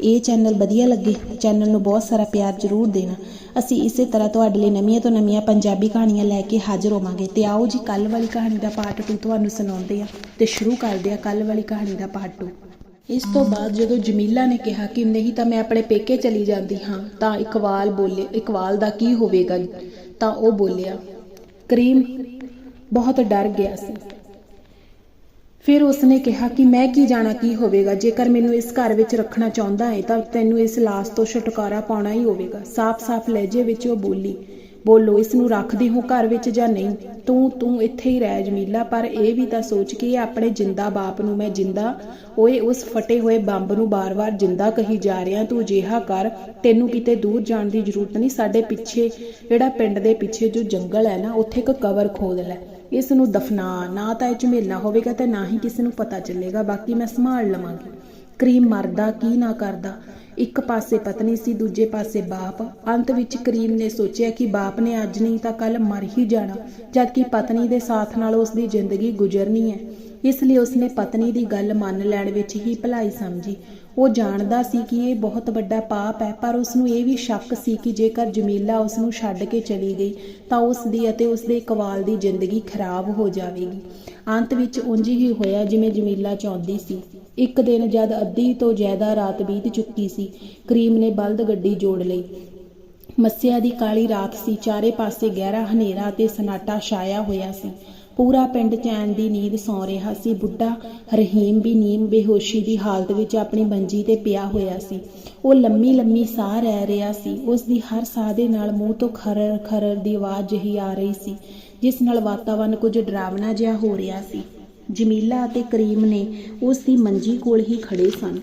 ਇਹ ਚੈਨਲ ਵਧੀਆ ਲੱਗੇ ਚੈਨਲ ਨੂੰ ਬਹੁਤ ਸਾਰਾ ਪਿਆਰ ਜਰੂਰ ਦੇਣਾ। ਅਸੀਂ ਇਸੇ ਤਰ੍ਹਾਂ ਤੁਹਾਡੇ ਲਈ ਨਵੀਆਂ ਤੋਂ ਨਵੀਆਂ ਪੰਜਾਬੀ ਕਹਾਣੀਆਂ ਲੈ ਕੇ ਹਾਜ਼ਰ ਹੋਵਾਂਗੇ। ਤੇ ਆਓ ਜੀ ਕੱਲ ਵਾਲੀ ਕਹਾਣੀ ਦਾ ਪਾਰਟ 2 ਤੁਹਾਨੂੰ ਸੁਣਾਉਂਦੇ ਆ ਤੇ ਸ਼ੁਰੂ ਕਰਦੇ ਆ ਕੱਲ ਵਾਲੀ ਕਹਾਣੀ ਦਾ ਪਾਰਟ 2 ਇਸ ਤੋਂ ਬਾਅਦ ਜਦੋਂ ਜਮੀਲਾ ਨੇ ਕਿਹਾ ਕਿ ਨਹੀਂ ਤਾਂ ਮੈਂ ਆਪਣੇ ਪੇਕੇ ਚਲੀ ਜਾਂਦੀ ਹਾਂ, ਤਾਂ ਇਕਵਾਲ ਬੋਲੇ ਇਕਵਾਲ ਦਾ ਕੀ ਹੋਵੇਗਾ ਤਾਂ ਉਹ ਬੋਲਿਆ, ਕਰੀਮ, ਬਹੁਤ ਡਰ ਗਿਆ ਸੀ। ਫਿਰ ਉਸਨੇ ਕਿਹਾ ਕਿ ਮੈਂ ਕੀ ਜਾਣਾ, ਕੀ ਹੋਵੇਗਾ? ਜੇਕਰ ਮੈਨੂੰ ਇਸ ਘਰ ਵਿੱਚ ਰੱਖਣਾ ਚਾਹੁੰਦਾ ਹੈ, ਤਾਂ ਤੈਨੂੰ ਇਸ ਲਾਸ਼ ਤੋਂ ਛੁਟਕਾਰਾ ਪਾਉਣਾ ਹੀ ਹੋਵੇਗਾ। ਸਾਫ਼-ਸਾਫ਼ ਲਹਿਜੇ ਵਿੱਚ ਉਹ ਬੋਲੀ, ਬੋਲੋ, ਇਸ ਨੂੰ ਰੱਖਦੀ ਹੋ ਘਰ ਵਿੱਚ ਜਾਂ ਨਹੀਂ? ਤੂੰ ਤੂੰ ਇੱਥੇ ਹੀ ਰਹਿ ਜਮੀਲਾ, ਪਰ ਇਹ ਵੀ ਤਾਂ ਸੋਚ ਕੇ ਆਪਣੇ ਜਿੰਦਾ ਬਾਪ ਨੂੰ ਮੈਂ ਜਿੰਦਾ, ਓਏ, ਉਸ ਫਟੇ ਹੋਏ ਬੰਬ ਨੂੰ ਬਾਰ-ਬਾਰ ਜਿੰਦਾ ਕਹੀ ਜਾ ਰਿਹਾ, ਤੂੰ ਜਿਹਾ ਕਰ, ਤੈਨੂੰ ਕਿਤੇ ਦੂਰ ਜਾਣ ਦੀ ਜ਼ਰੂਰਤ ਨਹੀਂ। ਸਾਡੇ ਪਿੱਛੇ, ਜਿਹੜਾ ਪਿੰਡ ਦੇ ਪਿੱਛੇ ਜੋ ਜੰਗਲ ਹੈ ਨਾ, ਉੱਥੇ ਇੱਕ ਕਵਰ ਖੋਦ ਲੈ। ਇਸ ਨੂੰ ਦਫਨਾ, ਨਾ ਤਾਂ ਇਹ ਝਮੇਲਾ ਹੋਵੇਗਾ ਤੇ ਨਾ ਹੀ ਕਿਸੇ ਨੂੰ ਪਤਾ ਚੱਲੇਗਾ, ਬਾਕੀ ਮੈਂ ਸੰਭਾਲ ਲਵਾਂਗੀ। ਕਰੀਮ ਮਰਦਾ, ਕੀ ਨਾ ਕਰਦਾ। ਇੱਕ ਪਾਸੇ ਪਤਨੀ ਸੀ, ਦੂਜੇ ਪਾਸੇ ਬਾਪ। ਅੰਤ ਵਿੱਚ ਕਰੀਮ ਨੇ ਸੋਚਿਆ ਕਿ ਬਾਪ ਨੇ ਅੱਜ ਨਹੀਂ ਤਾਂ ਕੱਲ ਮਰ ਹੀ ਜਾਣਾ, ਜਦਕਿ ਪਤਨੀ ਦੇ ਸਾਥ ਨਾਲ ਉਸ ਦੀ ਜ਼ਿੰਦਗੀ ਗੁਜ਼ਰਨੀ ਹੈ। ਇਸ ਲਈ ਉਸਨੇ ਪਤਨੀ ਦੀ ਗੱਲ ਮੰਨ ਲੈਣ ਵਿੱਚ ਹੀ ਭਲਾਈ ਸਮਝੀ। ਉਹ ਜਾਣਦਾ ਸੀ ਕਿ ਇਹ ਬਹੁਤ ਵੱਡਾ ਪਾਪ ਹੈ, ਪਰ ਉਸ ਨੂੰ ਇਹ ਵੀ ਸ਼ੱਕ ਸੀ ਕਿ ਜੇਕਰ ਜਮੀਲਾ ਉਸ ਨੂੰ ਛੱਡ ਕੇ ਚਲੀ ਗਈ, ਤਾਂ ਉਸ ਦੀ ਅਤੇ ਉਸ ਦੇ ਇਕਵਾਲ ਦੀ ਜ਼ਿੰਦਗੀ ਖਰਾਬ ਹੋ ਜਾਵੇਗੀ। ਅੰਤ ਵਿੱਚ ਉਂਝ ਹੀ ਹੋਇਆ ਜਿਵੇਂ ਜਮੀਲਾ ਚਾਹੁੰਦੀ ਸੀ। ਇੱਕ ਦਿਨ ਜਦ ਅੱਧੀ ਤੋਂ ਜ਼ਿਆਦਾ ਰਾਤ ਬੀਤ ਚੁੱਕੀ ਸੀ, ਕਰੀਮ ਨੇ ਬਲਦ ਗੱਡੀ ਜੋੜ ਲਈ। ਮੱਸਿਆ ਦੀ ਕਾਲੀ ਰਾਤ ਸੀ। ਚਾਰੇ ਪਾਸੇ ਗਹਿਰਾ ਹਨੇਰਾ ਤੇ ਸਨਾਟਾ ਛਾਇਆ ਹੋਇਆ ਸੀ। ਪੂਰਾ ਪਿੰਡ ਚੈਨ ਦੀ ਨੀਂਦ ਸੌਂ ਰਿਹਾ ਸੀ। ਬੁੱਢਾ ਰਹੀਮ ਵੀ ਨੀਮ ਬੇਹੋਸ਼ੀ ਦੀ ਹਾਲਤ ਵਿੱਚ ਆਪਣੀ ਮੰਜੀ ਤੇ ਪਿਆ ਹੋਇਆ ਸੀ। ਉਹ ਲੰਮੀ ਲੰਮੀ ਸਾਹ ਰਹਿ ਰਿਹਾ ਸੀ। ਉਸ ਦੀ ਹਰ ਸਾਹ ਦੇ ਨਾਲ ਮੂੰਹ ਤੋਂ ਖਰਰ ਖਰਰ ਦੀ ਆਵਾਜ਼ ਜਿਹੀ ਆ ਰਹੀ ਸੀ, ਜਿਸ ਨਾਲ ਵਾਤਾਵਰਨ ਕੁਝ ਡਰਾਵਣਾ ਜਿਹਾ ਹੋ ਰਿਹਾ ਸੀ। ਜਮੀਲਾ ਅਤੇ ਕਰੀਮ ਨੇ ਉਸ ਦੀ ਮੰਜੀ ਕੋਲ ਹੀ ਖੜੇ ਸਨ।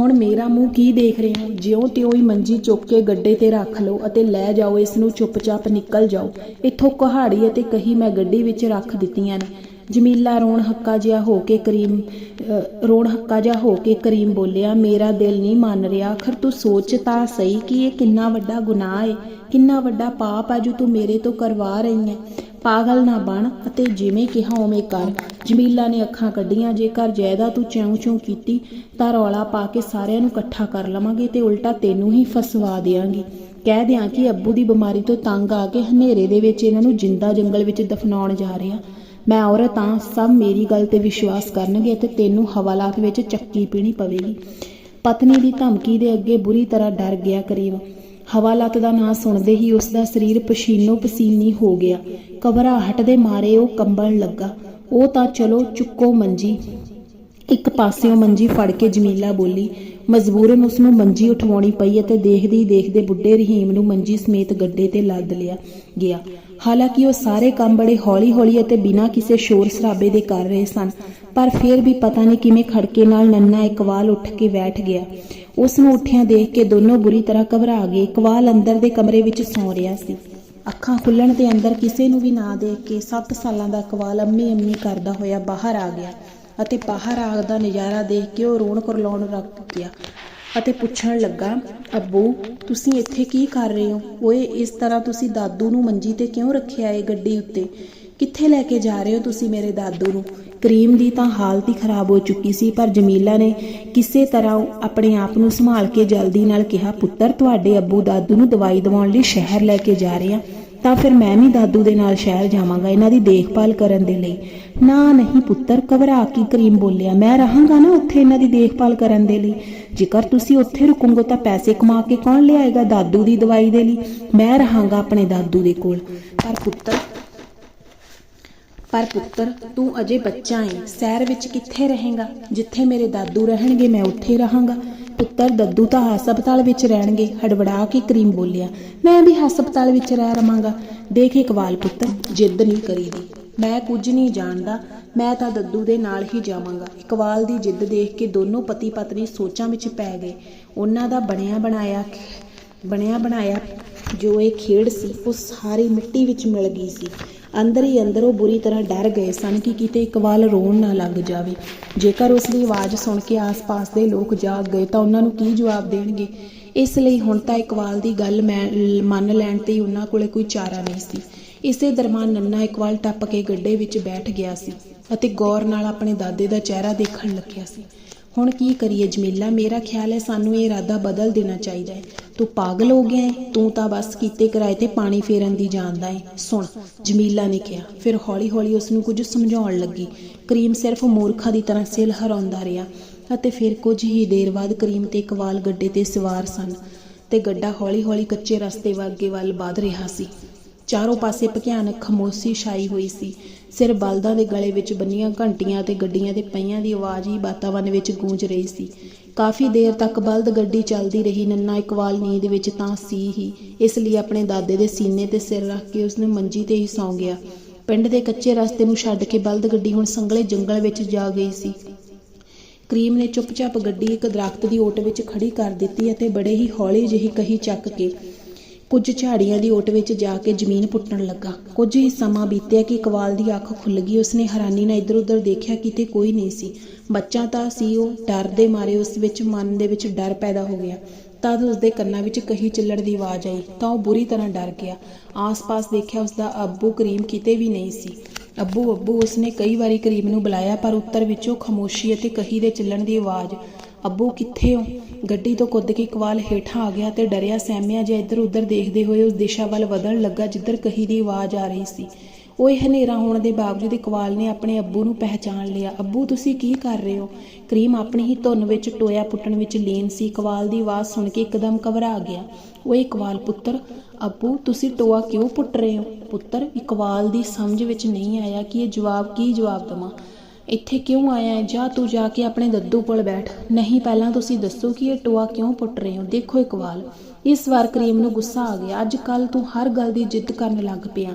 ਹੁਣ ਮੇਰਾ ਮੂੰਹ ਕੀ ਦੇਖ ਰਹੇ ਹੋ? ਜਿਉਂ ਤਿਉਂ ਹੀ ਮੰਜੀ ਚੁੱਕ ਕੇ ਗੱਡੇ ਤੇ ਰੱਖ ਲਓ ਅਤੇ ਲੈ ਜਾਓ, ਇਸ ਨੂੰ ਚੁੱਪਚਾਪ ਨਿਕਲ ਜਾਓ। ਇੱਥੋਂ ਕੁਹਾੜੀ ਅਤੇ ਕਹੀ ਮੈਂ ਗੱਡੀ ਵਿੱਚ ਰੱਖ ਦਿੱਤੀਆਂ ਨੇ। ਜਮੀਲਾ ਰੋਣ ਹੱਕਾ ਜਿਹਾ ਹੋ ਕੇ ਕਰੀਮ ਰੋਣ ਹੱਕਾ ਜਿਹਾ ਹੋ ਕੇ ਕਰੀਮ ਬੋਲਿਆ, ਮੇਰਾ ਦਿਲ ਨਹੀਂ ਮੰਨ ਰਿਹਾ। ਆਖਰ ਤੂੰ ਸੋਚ ਤਾਂ ਸਹੀ ਕਿ ਇਹ ਕਿੰਨਾ ਵੱਡਾ ਗੁਨਾਹ ਹੈ ਕਿੰਨਾ ਵੱਡਾ ਪਾਪ ਹੈ ਜੋ ਤੂੰ ਮੇਰੇ ਤੋਂ ਕਰਵਾ ਰਹੀ ਹੈ ਪਾਗਲ ਨਾ ਬਣ ਅਤੇ ਜਿਵੇਂ ਕਿਹਾ ਉਵੇਂ ਕਰ। ਜਮੀਲਾ ਨੇ ਅੱਖਾਂ ਕੱਢੀਆਂ, ਜੇਕਰ ਜਾਇਦਾ ਤੂੰ ਚੈਉਂ ਚੈਉਂ ਕੀਤੀ, ਤਾਂ ਰੌਲਾ ਪਾ ਕੇ ਸਾਰਿਆਂ ਨੂੰ ਇਕੱਠਾ ਕਰ ਲਵਾਂਗੇ ਤੇ ਉਲਟਾ ਤੈਨੂੰ ਹੀ ਫਸਵਾ ਦੇਵਾਂਗੀ ਕਹਿ ਦਿਆਂ ਕਿ ਅੱਬੂ ਦੀ ਬਿਮਾਰੀ ਤੋਂ ਤੰਗ ਆ ਕੇ ਹਨੇਰੇ ਦੇ ਵਿੱਚ ਇਹਨਾਂ ਨੂੰ ਜਿੰਦਾ ਜੰਗਲ ਵਿੱਚ ਦਫਨਾਉਣ ਜਾ ਰਿਹਾ। ਮੈਂ ਔਰਤ ਹਾਂ, ਸਭ ਮੇਰੀ ਗੱਲ ਤੇ ਵਿਸ਼ਵਾਸ ਕਰਨਗੇ ਤੇ ਤੈਨੂੰ ਹਵਾਲਾਤ ਵਿੱਚ ਚੱਕੀ ਪੀਣੀ ਪਵੇਗੀ। ਪਤਨੀ ਦੀ ਧਮਕੀ ਦੇ ਅੱਗੇ ਬੁਰੀ ਤਰ੍ਹਾਂ ਡਰ ਗਿਆ ਕਰੀਬ। ਹਵਾਲਾਤ ਦਾ ਨਾਂ ਸੁਣਦੇ ਹੀ ਉਸ ਦਾ ਸਰੀਰ ਪਸੀਨੋ ਪਸੀਨੀ ਹੋ ਗਿਆ। ਘਬਰਾਹਟ ਦੇ ਮਾਰੇ ਉਹ ਕੰਬਣ ਲੱਗਾ। ਉਹ ਤਾਂ ਚਲੋ ਚੁੱਕੋ ਮੰਜੀ। ਇੱਕ ਪਾਸਿਓਂ ਮੰਜੀ ਫੜ ਕੇ ਜਮੀਲਾ ਬੋਲੀ, ਮਜਬੂਰਨ ਉਸ ਨੂੰ ਮੰਜੀ ਉਠਵਾਉਣੀ ਪਈ ਅਤੇ ਦੇਖਦੀ ਦੇਖਦੇ ਬੁੱਢੇ ਰਹੀਮ ਨੂੰ ਮੰਜੀ ਸਮੇਤ ਗੱਡੇ ਤੇ ਲੱਦ ਲਿਆ ਗਿਆ। ਹਾਲਾਂਕਿ ਉਹ ਸਾਰੇ ਕੰਮ ਬੜੇ ਹੌਲੀ-ਹੌਲੀ ਅਤੇ ਬਿਨਾਂ ਕਿਸੇ ਸ਼ੋਰ ਸ਼ਰਾਬੇ ਦੇ ਕਰ ਰਹੇ ਸਨ, ਪਰ ਫਿਰ ਵੀ ਪਤਾ ਨਹੀਂ ਕਿਵੇਂ ਖੜਕੇ ਨਾਲ ਨੰਨਾ ਇਕਵਾਲ ਉੱਠ ਕੇ ਬੈਠ ਗਿਆ। ਉਸ ਨੂੰ ਉੱਠਿਆਂ ਦੇਖ ਕੇ ਦੋਨੋਂ ਬੁਰੀ ਤਰ੍ਹਾਂ ਘਬਰਾ ਗਏ। ਇਕਵਾਲ ਅੰਦਰ ਦੇ ਕਮਰੇ ਵਿੱਚ ਸੌਂ ਰਿਹਾ ਸੀ। ਅੱਖਾਂ ਖੁੱਲਣ ਤੇ ਅੰਦਰ ਕਿਸੇ ਨੂੰ ਵੀ ਨਾ ਦੇਖ ਕੇ 7 ਸਾਲਾਂ ਦਾ ਇਕਵਾਲ ਅੰਮੀ ਅੰਮੀ ਕਰਦਾ ਹੋਇਆ ਬਾਹਰ ਆ ਗਿਆ ਅਤੇ ਬਾਹਰ ਆਗ ਦਾ ਨਜ਼ਾਰਾ ਦੇਖ ਕੇ ਉਹ ਰੋਣ ਕਰਲਾਉਣ ਲੱਗ ਗਿਆ ਅਤੇ ਪੁੱਛਣ ਲੱਗਾ, ਅੱਬੂ, ਤੁਸੀਂ ਇੱਥੇ ਕੀ ਕਰ ਰਹੇ ਹੋ? ਓਏ, ਇਸ ਤਰ੍ਹਾਂ ਤੁਸੀਂ ਦਾਦੂ ਨੂੰ ਮੰਜੀ ਤੇ ਕਿਉਂ ਰੱਖਿਆ ਏ ਗੱਡੀ ਉੱਤੇ? ਕਿੱਥੇ ਲੈ ਕੇ ਜਾ ਰਹੇ ਹੋ ਤੁਸੀਂ ਮੇਰੇ ਦਾਦੂ ਨੂੰ? ਕਰੀਮ ਦੀ ਤਾਂ ਹਾਲਤ ਹੀ ਖਰਾਬ ਹੋ ਚੁੱਕੀ ਸੀ, ਪਰ ਜਮੀਲਾ ਨੇ ਕਿਸੇ ਤਰ੍ਹਾਂ ਆਪਣੇ ਆਪ ਨੂੰ ਸੰਭਾਲ ਕੇ ਜਲਦੀ ਨਾਲ ਕਿਹਾ, ਪੁੱਤਰ, ਤੁਹਾਡੇ ਅੱਬੂ ਦਾਦੂ ਨੂੰ ਦਵਾਈ ਦਿਵਾਉਣ ਲਈ ਸ਼ਹਿਰ ਲੈ ਕੇ ਜਾ ਰਹੇ ਆ ਤਾਂ ਫਿਰ ਮੈਂ ਵੀ ਦਾਦੂ ਦੇ ਨਾਲ ਸ਼ਹਿਰ ਜਾਵਾਂਗਾ ਇਹਨਾਂ ਦੀ ਦੇਖਭਾਲ ਕਰਨ ਦੇ ਲਈ। ਨਾ, ਨਹੀਂ ਪੁੱਤਰ, ਘਬਰਾ ਕੇ ਕਰੀਮ ਬੋਲਿਆ, ਮੈਂ ਰਹਾਂਗਾ ਨਾ ਉੱਥੇ ਇਹਨਾਂ ਦੀ ਦੇਖਭਾਲ ਕਰਨ ਦੇ ਲਈ। ਜੇਕਰ ਤੁਸੀਂ ਉੱਥੇ ਰੁਕੋਗੇ ਤਾਂ ਪੈਸੇ ਕਮਾ ਕੇ ਕੌਣ ਲਿਆਏਗਾ ਦਾਦੂ ਦੀ ਦਵਾਈ ਦੇ ਲਈ? ਮੈਂ ਰਹਾਂਗਾ ਆਪਣੇ ਦਾਦੂ ਦੇ ਕੋਲ। ਪਰ ਪੁੱਤਰ ਪਰ ਪੁੱਤਰ, ਤੂੰ ਅਜੇ ਬੱਚਾ ਹੈ ਸ਼ਹਿਰ ਵਿੱਚ ਕਿੱਥੇ ਰਹੇਗਾ? ਜਿੱਥੇ ਮੇਰੇ ਦਾਦੂ ਰਹਿਣਗੇ, ਮੈਂ ਉੱਥੇ ਰਹਾਂਗਾ। ਪੁੱਤਰ, ਦੱਦੂ ਤਾਂ ਹਸਪਤਾਲ ਵਿੱਚ ਰਹਿਣਗੇ ਹੜਬੜਾ ਕੇ ਕਰੀਮ ਬੋਲਿਆ। ਮੈਂ ਵੀ ਹਸਪਤਾਲ ਵਿੱਚ ਰਹਿ ਰਵਾਂਗਾ। ਦੇਖ ਇਕਵਾਲ ਪੁੱਤਰ, ਜਿੱਦ ਨਹੀਂ ਕਰੀਦੀ। ਮੈਂ ਕੁਝ ਨਹੀਂ ਜਾਣਦਾ। ਮੈਂ ਤਾਂ ਦੱਦੂ ਦੇ ਨਾਲ ਹੀ ਜਾਵਾਂਗਾ। ਇਕਵਾਲ ਦੀ ਜਿੱਦ ਦੇਖ ਕੇ ਦੋਨੋਂ ਪਤੀ ਪਤਨੀ ਸੋਚਾਂ ਵਿੱਚ ਪੈ ਗਏ। ਉਹਨਾਂ ਦਾ ਬਣਿਆ ਬਣਾਇਆ ਬਣਿਆ ਬਣਾਇਆ ਜੋ ਇਹ ਖੇਡ ਸੀ, ਉਹ ਸਾਰੀ ਮਿੱਟੀ ਵਿੱਚ ਮਿਲ ਗਈ ਸੀ। ਅੰਦਰ ਹੀ ਅੰਦਰ ਉਹ ਬੁਰੀ ਤਰ੍ਹਾਂ ਡਰ ਗਏ ਸਨ ਕਿ ਕਿਤੇ ਇਕਬਾਲ ਰੋਣ ਨਾ ਲੱਗ ਜਾਵੇ। ਜੇਕਰ ਉਸ ਦੀ ਆਵਾਜ਼ ਸੁਣ ਕੇ ਆਸ-ਪਾਸ ਦੇ ਲੋਕ ਜਾਗ ਗਏ ਤਾਂ ਉਹਨਾਂ ਨੂੰ ਕੀ ਜਵਾਬ ਦੇਣਗੇ? ਇਸ ਲਈ ਹੁਣ ਤਾਂ ਇਕਵਾਲ ਦੀ ਗੱਲ ਮੈਂ- ਮੰਨ ਲੈਣ ਤੇ ਹੀ ਉਹਨਾਂ ਕੋਲੇ ਕੋਈ ਚਾਰਾ ਨਹੀਂ ਸੀ। ਇਸੇ ਦਰਮਿਆਨ ਨੰਨਾ ਇਕਵਾਲ ਟੱਪ ਕੇ ਗੱਡੇ ਵਿੱਚ ਬੈਠ ਗਿਆ ਸੀ ਅਤੇ ਗੌਰ ਨਾਲ ਆਪਣੇ ਦਾਦੇ ਦਾ ਚਿਹਰਾ ਦੇਖਣ ਲੱਗਿਆ ਸੀ। ਹੁਣ ਕੀ ਕਰੀਏ ਜਮੀਲਾ, ਮੇਰਾ ਖਿਆਲ ਹੈ ਸਾਨੂੰ ਇਹ ਇਰਾਦਾ ਬਦਲ ਦੇਣਾ ਚਾਹੀਦਾ ਹੈ। ਤੂੰ ਪਾਗਲ ਹੋ ਗਿਆ ਹੈ ਤੂੰ ਤਾਂ ਬਸ ਕੀਤੇ ਕਿਰਾਏ ਤੇ ਪਾਣੀ ਫੇਰਨ ਦੀ ਜਾਣਦਾ ਹੈ ਸੁਣ, ਜਮੀਲਾ ਨੇ ਕਿਹਾ, ਫਿਰ ਹੌਲੀ-ਹੌਲੀ ਉਸ ਨੂੰ ਕੁਝ ਸਮਝਾਉਣ ਲੱਗੀ। ਕਰੀਮ ਸਿਰਫ ਮੂਰਖਾ ਦੀ ਤਰ੍ਹਾਂ ਸਿਲ ਹਰਾਉਂਦਾ ਰਿਹਾ ਅਤੇ ਫਿਰ ਕੁਝ ਹੀ ਦੇਰ ਬਾਅਦ ਕਰੀਮ ਤੇ ਇਕਬਾਲ ਗੱਡੇ ਤੇ ਸਵਾਰ ਸਨ ਤੇ ਗੱਡਾ ਹੌਲੀ-ਹੌਲੀ ਕੱਚੇ ਰਸਤੇ ਵਾਗੇ ਵੱਲ ਵਧ ਰਿਹਾ ਸੀ। ਚਾਰੋਂ ਪਾਸੇ ਭਿਆਨਕ ਖਮੋਸ਼ੀ ਛਾਈ ਹੋਈ ਸੀ। ਸਿਰ ਬਲਦਾਂ ਦੇ ਗਲੇ ਵਿੱਚ ਬੰਨੀਆਂ ਘੰਟੀਆਂ ਤੇ ਗੱਡੀਆਂ ਦੇ ਪਹੀਆਂ ਦੀ ਆਵਾਜ਼ ਹੀ ਵਾਤਾਵਰਨ ਵਿੱਚ ਗੂੰਜ ਰਹੀ ਸੀ। ਕਾਫੀ ਦੇਰ ਤੱਕ ਬਲਦ ਗੱਡੀ ਚੱਲਦੀ ਰਹੀ। ਨੰਨਾ ਇਕਵਾਲ ਨੀਂਦ ਵਿੱਚ ਤਾਂ ਸੀ ਹੀ, ਇਸ ਲਈ ਆਪਣੇ ਦਾਦੇ ਦੇ ਸੀਨੇ ਤੇ ਸਿਰ ਰੱਖ ਕੇ ਉਸਨੇ ਮੰਜੀ ਤੇ ਹੀ ਸੌਂ ਗਿਆ। ਪਿੰਡ ਦੇ ਕੱਚੇ ਰਸਤੇ ਨੂੰ ਛੱਡ ਕੇ ਬਲਦ ਗੱਡੀ ਹੁਣ ਸੰਗਲੇ ਜੰਗਲ ਵਿੱਚ ਜਾ ਗਈ ਸੀ। ਕਰੀਮ ਨੇ ਚੁੱਪਚਾਪ ਗੱਡੀ ਇੱਕ ਦਰਖਤ ਦੀ ਓਟ ਵਿੱਚ ਖੜੀ ਕਰ ਦਿੱਤੀ ਅਤੇ ਬੜੇ ਹੀ ਹੌਲੀ ਜਿਹੀ ਕਹੀ ਚੱਕ ਕੇ ਕੁਝ ਝਾੜੀਆਂ ਦੀ ਓਟ ਵਿੱਚ ਜਾ ਕੇ ਜ਼ਮੀਨ ਪੁੱਟਣ ਲੱਗਾ। ਕੁਝ ਹੀ ਸਮਾਂ ਬੀਤਿਆ ਕਿ ਕਵਾਲ ਦੀ ਅੱਖ ਖੁੱਲ ਗਈ। ਉਸਨੇ ਹੈਰਾਨੀ ਨਾਲ ਇੱਧਰ-ਉੱਧਰ ਦੇਖਿਆ ਕਿਤੇ ਕੋਈ ਨਹੀਂ ਸੀ। ਬੱਚਾ ਤਾਂ ਸੀ ਉਹ ਡਰ ਦੇ ਮਾਰੇ ਉਸ ਵਿੱਚ ਮਨ ਦੇ ਵਿੱਚ ਡਰ ਪੈਦਾ ਹੋ ਗਿਆ। ਤਦ ਉਸਦੇ ਕੰਨਾਂ ਵਿੱਚ ਕਹੀ ਚੱਲਣ ਦੀ ਆਵਾਜ਼ ਆਈ। ਤਾਂ ਉਹ ਬੁਰੀ ਤਰ੍ਹਾਂ ਡਰ ਗਿਆ। ਆਸ-ਪਾਸ ਦੇਖਿਆ ਉਸਦਾ ਅੱਬੂ ਕਰੀਮ ਕਿਤੇ ਵੀ ਨਹੀਂ ਸੀ। ਅੱਬੂ ਅੱਬੂ ਉਸਨੇ ਕਈ ਵਾਰੀ ਕਰੀਬ ਨੂੰ ਬੁਲਾਇਆ, ਪਰ ਉੱਤਰ ਵਿੱਚੋਂ ਖਾਮੋਸ਼ੀ ਅਤੇ ਕਹੀ ਦੇ ਚੱਲਣ ਦੀ ਆਵਾਜ਼, ਅੱਬੂ, ਕਿੱਥੇ ਹੋ? ਗੱਡੀ ਤੋਂ ਕੁੱਦ ਕੇ ਇਕਵਾਲ ਹੇਠਾਂ ਆ ਗਿਆ ਤੇ ਡਰਿਆ ਸਹਿਮਿਆ ਜਿਹਾ ਇੱਧਰ ਉੱਧਰ ਦੇਖਦੇ ਹੋਏ ਉਸ ਦਿਸ਼ਾ ਵੱਲ ਵਧਣ ਲੱਗਾ, ਜਿੱਧਰ ਕਹੀ ਦੀ ਆਵਾਜ਼ ਆ ਰਹੀ ਸੀ। ਉਹ ਇਹ ਹਨੇਰਾ ਹੋਣ ਦੇ ਬਾਵਜੂਦ ਇਕਬਾਲ ਨੇ ਆਪਣੇ ਅੱਬੂ ਨੂੰ ਪਹਿਚਾਣ ਲਿਆ। ਅੱਬੂ, ਤੁਸੀਂ ਕੀ ਕਰ ਰਹੇ ਹੋ? ਕਰੀਮ ਆਪਣੀ ਹੀ ਧੁਨ ਵਿੱਚ ਟੋਇਆ ਪੁੱਟਣ ਵਿੱਚ ਲੀਨ ਸੀ। ਇਕਵਾਲ ਦੀ ਆਵਾਜ਼ ਸੁਣ ਕੇ ਇੱਕਦਮ ਘਬਰਾ ਗਿਆ। ਉਹ ਇਕਵਾਲ ਪੁੱਤਰ। ਅੱਬੂ, ਤੁਸੀਂ ਟੋਆ ਕਿਉਂ ਪੁੱਟ ਰਹੇ ਹੋ? ਪੁੱਤਰ ਇਕਵਾਲ ਦੀ ਸਮਝ ਵਿੱਚ ਨਹੀਂ ਆਇਆ ਕਿ ਇਹ ਜਵਾਬ ਕੀ ਜਵਾਬ ਦਵਾਂ। ਇੱਥੇ ਕਿਉਂ ਆਇਆ ਹੈ? ਜਾ ਤੂੰ ਜਾ ਕੇ ਆਪਣੇ ਦੱਦੂ ਕੋਲ ਬੈਠ। ਨਹੀਂ, ਪਹਿਲਾਂ ਤੁਸੀਂ ਦੱਸੋ ਕਿ ਇਹ ਟੋਆ ਕਿਉਂ ਪੁੱਟ ਰਹੇ ਹੋ? ਦੇਖੋ ਇਕਬਾਲ ਇਸ ਵਾਰ ਕਰੀਮ ਨੂੰ ਗੁੱਸਾ ਆ ਗਿਆ। ਅੱਜ ਕੱਲ ਤੂੰ ਹਰ ਗੱਲ ਦੀ ਜਿੱਦ ਕਰਨ ਲੱਗ ਪਿਆ।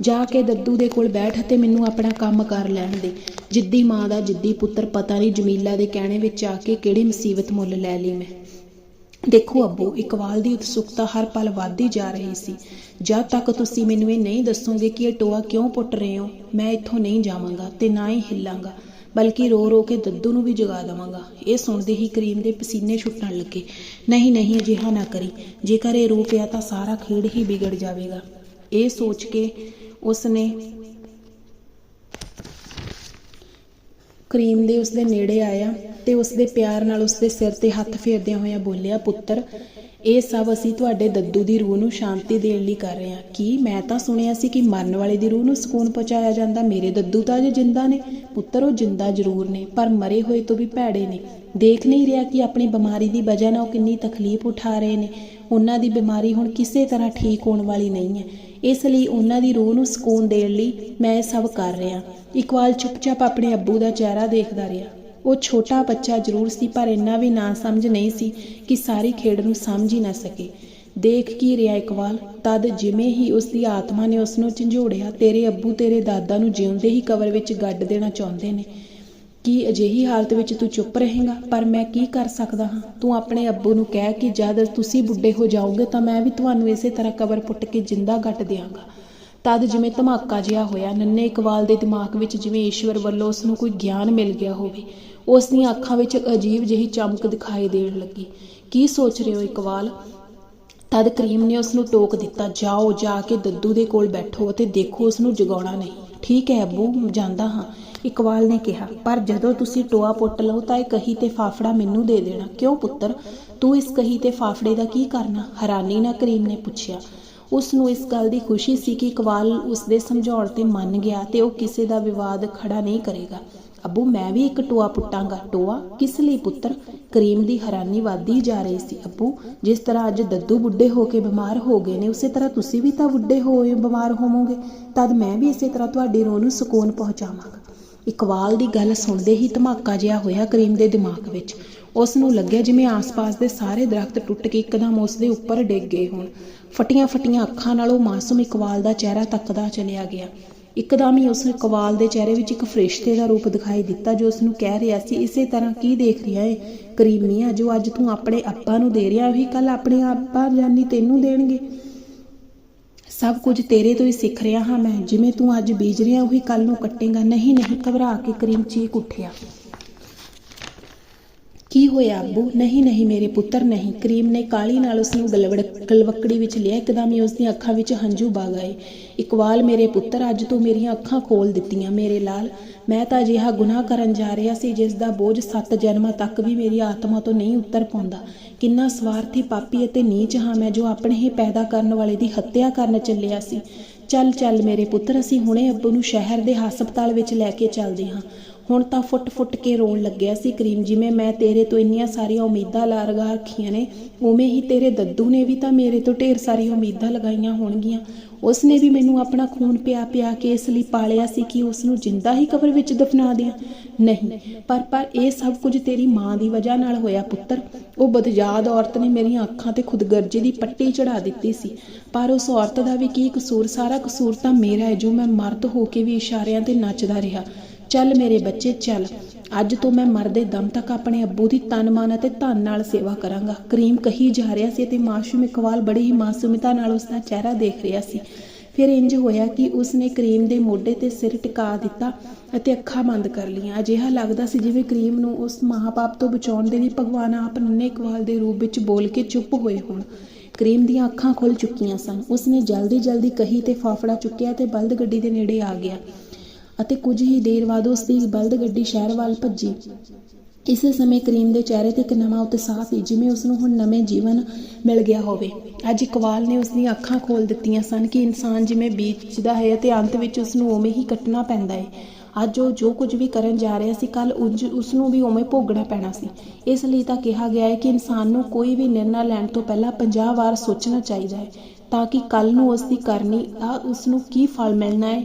ਜਾ ਕੇ ਦੱਦੂ ਦੇ ਕੋਲ ਬੈਠ ਅਤੇ ਮੈਨੂੰ ਆਪਣਾ ਕੰਮ ਕਰ ਲੈਣ ਦੇ। ਜਿੱਦੀ ਮਾਂ ਦਾ ਜਿੱਦੀ ਪੁੱਤਰ ਪਤਾ ਨਹੀਂ ਜਮੀਲਾ ਦੇ ਕਹਿਣੇ ਵਿੱਚ ਆ ਕੇ ਕਿਹੜੀ ਮੁਸੀਬਤ ਮੁੱਲ ਲੈ ਲਈ ਮੈਂ। ਦੇਖੋ ਅੱਬੂ, ਇਕਬਾਲ ਦੀ ਉਤਸੁਕਤਾ ਹਰ ਪਲ ਵੱਧਦੀ ਜਾ ਰਹੀ ਸੀ। ਜਦ ਤੱਕ ਤੁਸੀਂ ਮੈਨੂੰ ਇਹ ਨਹੀਂ ਦੱਸੋਗੇ ਕਿ ਇਹ ਟੋਆ ਕਿਉਂ ਪੁੱਟ ਰਹੇ ਹੋ, ਮੈਂ ਇੱਥੋਂ ਨਹੀਂ ਜਾਵਾਂਗਾ ਤੇ ਨਾ ਹੀ ਹਿੱਲਾਂਗਾ, ਬਲਕਿ ਰੋ ਰੋ ਕੇ ਦੱਦੂ ਨੂੰ ਵੀ ਜਗਾ ਦੇਵਾਂਗਾ। ਇਹ ਸੁਣਦੇ ਹੀ ਕਰੀਮ ਦੇ ਪਸੀਨੇ ਛੁੱਟਣ ਲੱਗੇ। ਨਹੀਂ ਨਹੀਂ, ਅਜਿਹਾ ਨਾ ਕਰੀ। ਜੇਕਰ ਇਹ ਰੋ ਪਿਆ ਤਾਂ ਸਾਰਾ ਖੇਡ ਹੀ ਵਿਗੜ ਜਾਵੇਗਾ। ਇਹ ਸੋਚ ਕੇ ਉਸਨੇ ਕਰੀਮ ਦੇ ਉਸਦੇ ਨੇੜੇ ਆਇਆ ਤੇ ਉਸਦੇ ਪਿਆਰ ਨਾਲ ਉਸਦੇ ਸਿਰ ਤੇ ਹੱਥ ਫੇਰਦਿਆਂ ਹੋਇਆਂ ਬੋਲਿਆ, ਪੁੱਤਰ, ਇਹ ਸਭ ਅਸੀਂ ਤੁਹਾਡੇ ਦੱਦੂ ਦੀ ਰੂਹ ਨੂੰ ਸ਼ਾਂਤੀ ਦੇਣ ਲਈ ਕਰ ਰਹੇ ਹਾਂ। ਕੀ ਮੈਂ ਤਾਂ ਸੁਣਿਆ ਸੀ ਕਿ ਮਰਨ ਵਾਲੇ ਦੀ ਰੂਹ ਨੂੰ ਸਕੂਨ ਪਹੁੰਚਾਇਆ ਜਾਂਦਾ? ਮੇਰੇ ਦੱਦੂ ਤਾਂ ਅਜੇ ਜਿੰਦਾ ਨੇ। ਪੁੱਤਰ, ਉਹ ਜਿੰਦਾ ਜ਼ਰੂਰ ਨੇ, ਪਰ ਮਰੇ ਹੋਏ ਤੋਂ ਵੀ ਭੈੜੇ ਨੇ। ਦੇਖ ਨਹੀਂ ਰਿਹਾ ਕਿ ਆਪਣੀ ਬਿਮਾਰੀ ਦੀ ਵਜ੍ਹਾ ਨਾਲ ਉਹ ਕਿੰਨੀ ਤਕਲੀਫ ਉਠਾ ਰਹੇ ਨੇ। ਉਹਨਾਂ ਦੀ ਬਿਮਾਰੀ ਹੁਣ ਕਿਸੇ ਤਰ੍ਹਾਂ ਠੀਕ ਹੋਣ ਵਾਲੀ ਨਹੀਂ ਹੈ। ਇਸ ਲਈ ਉਹਨਾਂ ਦੀ ਰੂਹ ਨੂੰ ਸਕੂਨ ਦੇਣ ਲਈ ਮੈਂ ਇਹ ਸਭ ਕਰ ਰਿਹਾ। ਇਕਵਾਲ ਚੁੱਪਚਾਪ ਆਪਣੇ ਅੱਬੂ ਦਾ ਚਿਹਰਾ ਦੇਖਦਾ ਰਿਹਾ। ਉਹ ਛੋਟਾ ਬੱਚਾ ਜ਼ਰੂਰ ਸੀ, ਪਰ ਇੰਨਾ ਵੀ ਨਾ ਸਮਝ ਨਹੀਂ ਸੀ ਕਿ ਸਾਰੀ ਖੇਡ ਨੂੰ ਸਮਝ ਹੀ ਨਾ ਸਕੇ। ਦੇਖ ਕੀ ਰਿਹਾ ਇਕਵਾਲ ਤਦ ਜਿਵੇਂ ਹੀ ਉਸ ਦੀ ਆਤਮਾ ਨੇ ਉਸ ਨੂੰ ਝੰਜੋੜਿਆ, ਤੇਰੇ ਅੱਬੂ ਤੇਰੇ ਦਾਦਾ ਨੂੰ ਜਿਉਂਦੇ ਹੀ ਕਬਰ ਵਿੱਚ ਗੱਡ ਦੇਣਾ ਚਾਹੁੰਦੇ ਨੇ। ਕੀ ਅਜਿਹੀ ਹਾਲਤ ਵਿੱਚ ਤੂੰ ਚੁੱਪ ਰਹੇਂਗਾ? ਪਰ ਮੈਂ ਕੀ ਕਰ ਸਕਦਾ ਹਾਂ? ਤੂੰ ਆਪਣੇ ਅੱਬੂ ਨੂੰ ਕਹਿ ਕਿ ਜਦ ਤੁਸੀਂ ਬੁੱਢੇ ਹੋ ਜਾਓਗੇ ਤਾਂ ਮੈਂ ਵੀ ਤੁਹਾਨੂੰ ਇਸੇ ਤਰ੍ਹਾਂ ਕਬਰ ਪੁੱਟ ਕੇ ਜਿੰਦਾ ਗੱਟ ਦਿਆਂਗਾ। ਤਦ ਜਿਵੇਂ ਧਮਾਕਾ ਜਿਹਾ ਹੋਇਆ, ਨੰਨੇ ਇਕਬਾਲ ਦੇ ਦਿਮਾਗ ਵਿੱਚ ਜਿਵੇਂ ਈਸ਼ਵਰ ਵੱਲੋਂ ਉਸ ਨੂੰ ਕੋਈ ਗਿਆਨ ਮਿਲ ਗਿਆ ਹੋਵੇ, ਉਸ ਦੀਆਂ ਅੱਖਾਂ ਵਿੱਚ ਅਜੀਬ ਜਿਹੀ ਚਮਕ ਦਿਖਾਈ ਦੇਣ ਲੱਗੀ। ਕੀ ਸੋਚ ਰਹੇ ਹੋ ਇਕਬਾਲ? ਤਦ ਕਰੀਮ ਨੇ ਉਸ ਨੂੰ ਟੋਕ ਦਿੱਤਾ, ਜਾਓ, ਜਾ ਕੇ ਦੱਦੂ ਦੇ ਕੋਲ ਬੈਠੋ ਅਤੇ ਦੇਖੋ ਉਸ ਨੂੰ ਜਗਾਉਣਾ ਨਹੀਂ। ਠੀਕ ਹੈ ਅੱਬੂ ਜਾਂਦਾ ਹਾਂ। ਇਕਵਾਲ ਨੇ ਕਿਹਾ, ਪਰ ਜਦੋਂ ਤੁਸੀਂ ਟੋਆ ਪੁੱਟ ਲਓ ਤਾਂ ਇਹ ਕਹੀ ਤੇ ਫਾਫੜਾ ਮੈਨੂੰ ਦੇ ਦੇਣਾ। ਕਿਉਂ ਪੁੱਤਰ? ਤੂੰ ਇਸ ਕਹੀ ਤੇ ਫਾਫੜੇ ਦਾ ਕੀ ਕਰਨਾ? ਹੈਰਾਨੀ ਨਾਲ ਕਰੀਮ ਨੇ ਪੁੱਛਿਆ। ਉਸ ਨੂੰ ਇਸ ਗੱਲ ਦੀ ਖੁਸ਼ੀ ਸੀ ਕਿ ਇਕਬਾਲ ਉਸ ਦੇ ਸਮਝਾਉਣ ਤੇ ਮੰਨ ਗਿਆ ਤੇ ਉਹ ਕਿਸੇ ਦਾ ਵਿਵਾਦ ਖੜਾ ਨਹੀਂ ਕਰੇਗਾ। ਅੱਬੂ, ਮੈਂ ਵੀ ਇੱਕ ਟੋਆ ਪੁੱਟਾਂਗਾ। ਟੋਆ? ਕਿਸ ਲਈ ਪੁੱਤਰ? ਕਰੀਮ ਦੀ ਹੈਰਾਨੀ ਵੱਧਦੀ ਜਾ ਰਹੀ ਸੀ। ਅੱਬੂ, ਜਿਸ ਤਰ੍ਹਾਂ ਅੱਜ ਦੱਦੂ ਬੁੱਢੇ ਹੋ ਕੇ ਬਿਮਾਰ ਹੋ ਗਏ ਨੇ, ਉਸੇ ਤਰ੍ਹਾਂ ਤੁਸੀਂ ਵੀ ਤਾਂ ਬੁੱਢੇ ਹੋਏ, ਬਿਮਾਰ ਹੋਵੋਗੇ। ਤਦ ਮੈਂ ਵੀ ਇਸੇ ਤਰ੍ਹਾਂ ਤੁਹਾਡੀ ਰੂਹ ਨੂੰ ਸਕੂਨ ਪਹੁੰਚਾਵਾਂਗਾ। ਇਕਬਾਲ ਦੀ ਗੱਲ ਸੁਣਦੇ ਹੀ ਧਮਾਕਾ ਜਿਹਾ ਹੋਇਆ ਕਰੀਮ ਦੇ ਦਿਮਾਗ ਵਿੱਚ। ਉਸ ਨੂੰ ਲੱਗਿਆ ਜਿਵੇਂ ਆਸ-ਪਾਸ ਦੇ ਸਾਰੇ ਦਰਖਤ ਟੁੱਟ ਕੇ ਇੱਕਦਮ ਉਸ ਦੇ ਉੱਪਰ ਡਿੱਗ ਗਏ ਹੋਣ। ਫਟੀਆਂ-ਫਟੀਆਂ ਅੱਖਾਂ ਨਾਲ ਉਹ ਮਾਸੂਮ ਇਕਬਾਲ ਦਾ ਚਿਹਰਾ ਤੱਕਦਾ ਚਲਿਆ ਗਿਆ। ਇੱਕਦਮ ਹੀ ਉਸ ਕਵਾਲ ਦੇ ਚਿਹਰੇ ਵਿੱਚ ਇੱਕ ਫਰਿਸ਼ਤੇ ਦਾ ਰੂਪ ਦਿਖਾਈ ਦਿੱਤਾ ਜੋ ਉਸ ਨੂੰ ਕਹਿ ਰਿਹਾ ਸੀ, ਇਸੇ ਤਰ੍ਹਾਂ ਕੀ ਦੇਖ ਰਿਹਾ ਏ? ਕਰੀਮੀਆ ਜੋ ਅੱਜ ਤੂੰ ਆਪਣੇ ਅੱਪਾ ਨੂੰ ਦੇ ਰਿਹਾ, ਉਹੀ ਕੱਲ ਆਪਣੇ ਅੱਪਾ ਜਾਨੀ ਤੈਨੂੰ ਦੇਣਗੇ। ਸਭ ਕੁਝ ਤੇਰੇ ਤੋਂ ਹੀ ਸਿੱਖ ਰਿਹਾ ਹਾਂ ਮੈਂ। ਜਿਵੇਂ ਤੂੰ ਅੱਜ ਬੀਜ ਰਿਹਾ, ਉਹੀ ਕੱਲ ਨੂੰ ਕੱਟੇਗਾ। ਨਹੀਂ ਨਹੀਂ, ਘਬਰਾ ਕੇ ਕਰੀਮ ਚੀਕ ਉੱਠਿਆ। ਕੀ ਹੋਇਆ? ਅੱਬੂ ਨਹੀਂ ਨਹੀਂ, ਮੇਰੇ ਪੁੱਤਰ ਨਹੀਂ। ਕਰੀਮ ਨੇ ਕਾਲੀ ਨਾਲ ਉਸ ਨੂੰ ਗਲਵੜ, ਗਲਵਕੜੀ ਵਿੱਚ ਲਿਆ। ਇੱਕਦਮ ਹੀ ਉਸ ਦੀਆਂ ਅੱਖਾਂ ਵਿੱਚ ਹੰਝੂ ਵਗ ਆਏ। ਇਕਵਾਲ ਮੇਰੇ ਪੁੱਤਰ, ਅੱਜ ਤੂੰ ਮੇਰੀਆਂ ਅੱਖਾਂ ਖੋਲ ਦਿੱਤੀਆਂ। ਮੇਰੇ ਲਾਲ, ਮੈਂ ਤਾਂ ਅਜਿਹਾ ਗੁਨਾਹ ਕਰਨ ਜਾ ਰਿਹਾ ਸੀ ਜਿਸ ਦਾ ਬੋਝ ਸੱਤ ਜਨਮਾਂ ਤੱਕ ਵੀ ਮੇਰੀ ਆਤਮਾ ਤੋਂ ਨਹੀਂ ਉਤਰ ਪਾਉਂਦਾ। ਕਿੰਨਾ ਸਵਾਰਥੀ ਪਾਪੀ ਅਤੇ ਨੀਚ ਹਾਂ ਮੈਂ ਜੋ ਆਪਣੇ ਹੀ ਪੈਦਾ ਕਰਨ ਵਾਲੇ ਦੀ ਹੱਤਿਆ ਕਰਨ ਚੱਲਿਆ ਸੀ। ਚੱਲ ਚੱਲ ਮੇਰੇ ਪੁੱਤਰ, ਅਸੀਂ ਹੁਣੇ ਅੱਬੂ ਨੂੰ ਸ਼ਹਿਰ ਦੇ ਹਸਪਤਾਲ ਵਿੱਚ ਲੈ ਕੇ ਚੱਲਦੇ ਹਾਂ। ਹੁਣ ਤਾਂ ਫੁੱਟ-ਫੁੱਟ ਕੇ ਰੋਣ ਲੱਗਿਆ ਸੀ ਕਰੀਮ ਜਿਵੇਂ ਮੈਂ ਤੇਰੇ ਤੋਂ ਇੰਨੀਆਂ ਸਾਰੀਆਂ ਉਮੀਦਾਂ ਲਾ ਲਗਾ ਰੱਖੀਆਂ ਨੇ, ਉਵੇਂ ਹੀ ਤੇਰੇ ਦੱਦੂ ਨੇ ਵੀ ਤਾਂ ਮੇਰੇ ਤੋਂ ਢੇਰ ਸਾਰੀਆਂ ਉਮੀਦਾਂ ਲਗਾਈਆਂ ਹੋਣਗੀਆਂ। ਉਸ ਨੇ ਵੀ ਮੈਨੂੰ ਆਪਣਾ ਖੂਨ ਪਿਆ ਪਿਆ ਕੇ ਇਸ ਲਈ ਪਾਲਿਆ ਸੀ ਕਿ ਉਸ ਨੂੰ ਜਿੰਦਾ ਹੀ ਕਬਰ ਵਿੱਚ ਦਫਨਾ ਦਿਆਂ। ਨਹੀਂ, ਪਰ ਪਰ ਇਹ ਸਭ ਕੁਝ ਤੇਰੀ ਮਾਂ ਦੀ ਵਜ੍ਹਾ ਨਾਲ ਹੋਇਆ ਪੁੱਤਰ। ਉਹ ਬਦਜਾਦ ਔਰਤ ਨੇ ਮੇਰੀਆਂ ਅੱਖਾਂ ਤੇ ਖੁਦਗਰਜੀ ਦੀ ਪੱਟੀ ਚੜਾ ਦਿੱਤੀ ਸੀ। ਪਰ ਉਸ ਔਰਤ ਦਾ ਵੀ ਕੀ ਕਸੂਰ, ਸਾਰਾ ਕਸੂਰ ਤਾਂ ਮੇਰਾ ਹੈ ਜੋ ਮੈਂ ਮਰਦ ਹੋ ਕੇ ਵੀ ਇਸ਼ਾਰਿਆਂ ਤੇ ਨੱਚਦਾ ਰਿਹਾ। ਚੱਲ ਮੇਰੇ ਬੱਚੇ, ਚੱਲ। ਅੱਜ ਤੋਂ ਮੈਂ ਮਰਦੇ ਦਮ ਤੱਕ ਆਪਣੇ ਅੱਬੂ ਦੀ ਤਨ ਮਨ ਅਤੇ ਧਨ ਨਾਲ ਸੇਵਾ ਕਰਾਂਗਾ। ਕਰੀਮ ਕਹੀ ਜਾ ਰਿਹਾ ਸੀ ਤੇ ਮਾਸੂਮ ਇਕਬਾਲ ਬੜੀ ਹੀ ਮਾਸੂਮਿਤਾ ਨਾਲ ਉਸ ਦਾ ਚਿਹਰਾ ਦੇਖ ਰਿਹਾ ਸੀ। ਫਿਰ ਇੰਜ ਹੋਇਆ ਕਿ ਉਸ ਨੇ ਕਰੀਮ ਦੇ ਮੋਢੇ ਤੇ ਸਿਰ ਟਿਕਾ ਦਿੱਤਾ ਅਤੇ ਅੱਖਾਂ ਬੰਦ ਕਰ ਲਈਆਂ। ਅਜਿਹਾ ਲੱਗਦਾ ਸੀ ਜਿਵੇਂ ਕਰੀਮ ਨੂੰ ਉਸ ਮਹਾਪਾਪ ਤੋਂ ਬਚਾਉਣ ਦੇ ਲਈ ਭਗਵਾਨ ਆਪ ਨੰਨੇ ਇਕਵਾਲ ਦੇ ਰੂਪ ਵਿੱਚ ਬੋਲ ਕੇ ਚੁੱਪ ਹੋਏ ਹੋਣ। ਕਰੀਮ ਦੀਆਂ ਅੱਖਾਂ ਖੁੱਲ ਚੁੱਕੀਆਂ ਸਨ। ਉਸ ਨੇ ਜਲਦੀ ਜਲਦੀ ਕਹੀ ਤੇ ਫਾਫੜਾ ਚੁੱਕਿਆ ਤੇ ਬਲਦ ਗੱਡੀ ਦੇ ਨੇੜੇ ਆ ਗਿਆ। ਅਤੇ ਕੁਝ ਹੀ ਦੇਰ ਬਾਅਦ ਉਸ ਦੀ ਬਲਦ ਗੱਡੀ ਸ਼ਹਿਰ ਵੱਲ ਭੱਜੀ। ਇਸੇ ਸਮੇਂ ਕਰੀਮ ਦੇ ਚਿਹਰੇ ਤੇ ਇੱਕ ਨਵਾਂ ਉਤਸ਼ਾਹ ਸੀ, ਜਿਵੇਂ ਉਸ ਨੂੰ ਹੁਣ ਨਵੇਂ ਜੀਵਨ ਮਿਲ ਗਿਆ ਹੋਵੇ। ਅੱਜ ਇਕਬਾਲ ਨੇ ਉਸ ਦੀਆਂ ਅੱਖਾਂ ਖੋਲ ਦਿੱਤੀਆਂ ਸਨ ਕਿ ਇਨਸਾਨ ਜਿਵੇਂ ਬੀਜਦਾ ਹੈ ਤੇ ਅੰਤ ਵਿੱਚ ਉਸ ਨੂੰ ਉਵੇਂ ਹੀ ਕੱਟਣਾ ਪੈਂਦਾ ਹੈ। ਅੱਜ ਉਹ ਜੋ ਕੁਝ ਵੀ ਕਰਨ ਜਾ ਰਿਹਾ ਸੀ ਕੱਲ ਉਸ ਨੂੰ ਵੀ ਉਵੇਂ ਭੋਗਣਾ ਪੈਣਾ ਸੀ। ਇਸ ਲਈ ਤਾਂ ਕਿਹਾ ਗਿਆ ਹੈ ਕਿ ਇਨਸਾਨ ਨੂੰ ਕੋਈ ਵੀ ਨਿਰਣਾ ਲੈਣ ਤੋਂ ਪਹਿਲਾਂ 50 ਵਾਰ ਸੋਚਣਾ ਚਾਹੀਦਾ ਹੈ, ਤਾਂ ਕਿ ਕੱਲ ਨੂੰ ਉਸ ਦੀ ਕਰਨੀ ਦਾ ਉਸ ਨੂੰ ਕੀ ਫਲ ਮਿਲਣਾ ਹੈ